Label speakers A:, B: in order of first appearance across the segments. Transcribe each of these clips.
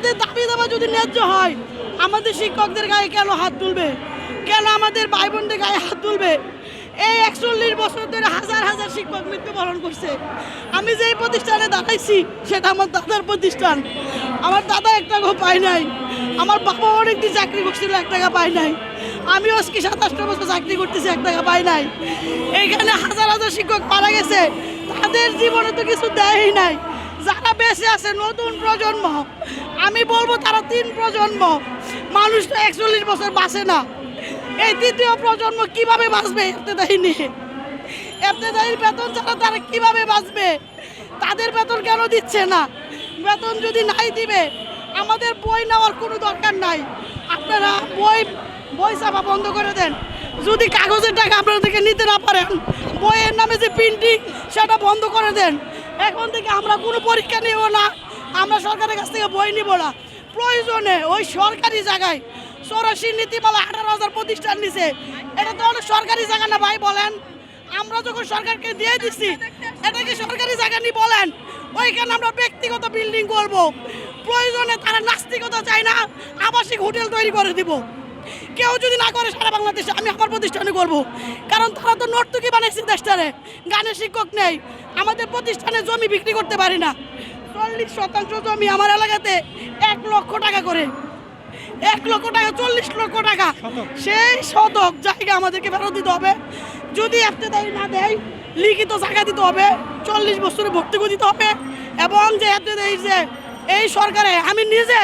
A: আমাদের দাবি দাবা যদি ন্যায্য হয়, আমাদের শিক্ষকদের গায়ে কেন হাত তুলবে? কেন আমাদের ভাই বোনদের গায়ে হাত তুলবে? এই একচল্লিশ বছর ধরে হাজার হাজার শিক্ষক মৃত্যুবরণ করছে। আমি যেই প্রতিষ্ঠানে দাঁড়াইছি, সেটা আমার দাদার প্রতিষ্ঠান। আমার দাদা এক টাকাও পায় নাই। আমার বাবা অনেকদিন চাকরি করছিল, এক টাকা পায় নাই। আমি আজকে সাতাশটা বছর চাকরি করতেছি, এক টাকা পাই নাই। এইখানে হাজার হাজার শিক্ষক মারা গেছে। তাদের জীবনে তো কিছু দেয়ই নাই। যারা বেঁচে আছে, নতুন প্রজন্ম। আমি বলব তারা তিন প্রজন্ম। মানুষ তো একচল্লিশ বছর বাঁচে না। এই তৃতীয় প্রজন্ম কীভাবে বাঁচবে এফতেদায়ী নিয়ে? এফতেদায়ীর বেতন ছাড়া তারা কীভাবে বাঁচবে? তাদের বেতন কেন দিচ্ছে না? বেতন যদি নাই দিবে, আমাদের বই নেওয়ার কোনো দরকার নাই। আপনারা বই বই চাপা বন্ধ করে দেন। যদি কাগজের টাকা আপনারা থেকে নিতে না পারেন, বইয়ের নামে যে প্রিন্টিং সেটা বন্ধ করে দেন। এখন থেকে আমরা কোনো পরীক্ষা নেব না। আমরা সরকারের কাছ থেকে বই নিব না। প্রয়োজনে ওই সরকারি জায়গায় চৌরাশি নীতিমালা আঠারো হাজার প্রতিষ্ঠান নিছে। এটা তো অনেক সরকারি জায়গা না ভাই, বলেন। আমরা যখন সরকারকে দিয়ে দিচ্ছি এটা কি সরকারি জায়গা নি বলেন? ওইখানে আমরা ব্যক্তিগত বিল্ডিং করব। প্রয়োজনে তারা নাস্তিকতা চায় না, আবাসিক হোটেল তৈরি করে দিব। কেউ যদি না করে সারা বাংলাদেশে আমি আমার প্রতিষ্ঠানে করব। কারণ তারা তো নর্তকি বানাইছে দেশটারে। গানের শিক্ষক নেই। আমাদের প্রতিষ্ঠানে জমি বিক্রি করতে পারি না। চল্লিশ শতাংশ জমি আমার এলাকাতে এক লক্ষ টাকা করে। এক লক্ষ টাকা চল্লিশ লক্ষ টাকা। সেই শতক জায়গা আমাদেরকে ফেরত দিতে হবে। যদি এফতেদারি না দেয় লিখিত জায়গা দিতে হবে। চল্লিশ বছরে ভর্তি দিতে হবে। এবং যে এফতেদারি যে এই সরকারে আমি নিজে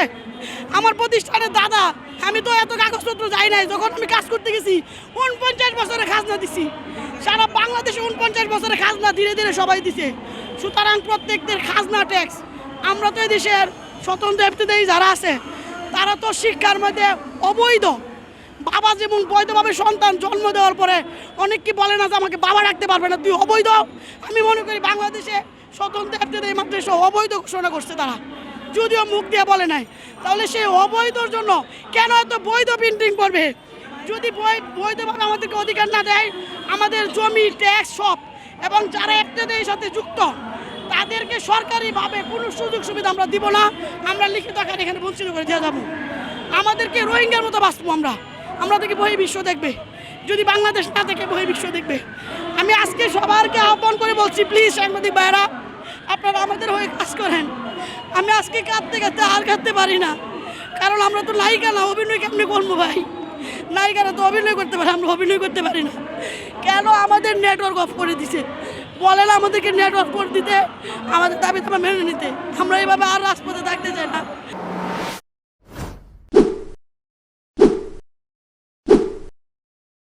A: আমার প্রতিষ্ঠানের দাদা আমি তো এত কাগজপত্র যাই নাই, যখন আমি কাজ করতে গেছি, উনপঞ্চাশ বছরে খাজনা দিছি। সারা বাংলাদেশে উনপঞ্চাশ বছরে খাজনা ধীরে ধীরে সবাই দিছে। সুতরাং প্রত্যেকদের খাজনা ট্যাক্স আমরা তো দেশের স্বতন্ত্র এফতেদারি যারা আছে, তারা তো শিক্ষার মধ্যে অবৈধ। বাবা যেমন বৈধভাবে সন্তান জন্ম দেওয়ার পরে অনেক কি বলে না যে আমাকে বাবা রাখতে পারবে না, তুই অবৈধ। আমি মনে করি বাংলাদেশে স্বতন্ত্র এফতেদারি মাদ্রাসা অবৈধ ঘোষণা করছে তারা। যদিও মুখ দিয়ে বলে নাই, তাহলে সেই অবৈধর জন্য কেন এত বৈধ প্রিন্টিং করবে? যদি বৈধভাবে আমাদেরকে অধিকার না দেয়, আমাদের জমি ট্যাক্স সব, এবং যারা এফতেদারির সাথে যুক্ত, তাদেরকে সরকারিভাবে কোনো সুযোগ সুবিধা আমরা দিব না। আমরা লিখিত আকারে এখানে বঞ্চিত করে দিয়ে যাব। আমাদেরকে রোহিঙ্গার মতো বাঁচবো আমরা। বহি বিশ্ব দেখবে। যদি বাংলাদেশ না থেকে বিশ্ব দেখবে। আমি আজকে সবারকে আহ্বান করে বলছি প্লিজ সাংবাদিক ভাইরা আপনারা আমাদের হয়ে কাজ করেন। আমি আজকে কাঁদতে কাঁদতে আর কাঁদতে পারি না। কারণ আমরা তো নায়িকা না, অভিনয় কেমনি করব ভাই? নায়িকারা তো অভিনয় করতে পারে, আমরা অভিনয় করতে পারি না। কেন আমাদের নেটওয়ার্ক অফ করে দিছে? বলেন আমাদেরকে নেটওয়ার্ক করে দিতে, আমাদের দাবি তোমার মেনে নিতে। আমরা এইভাবে আর রাজপথে থাকতে চাই না।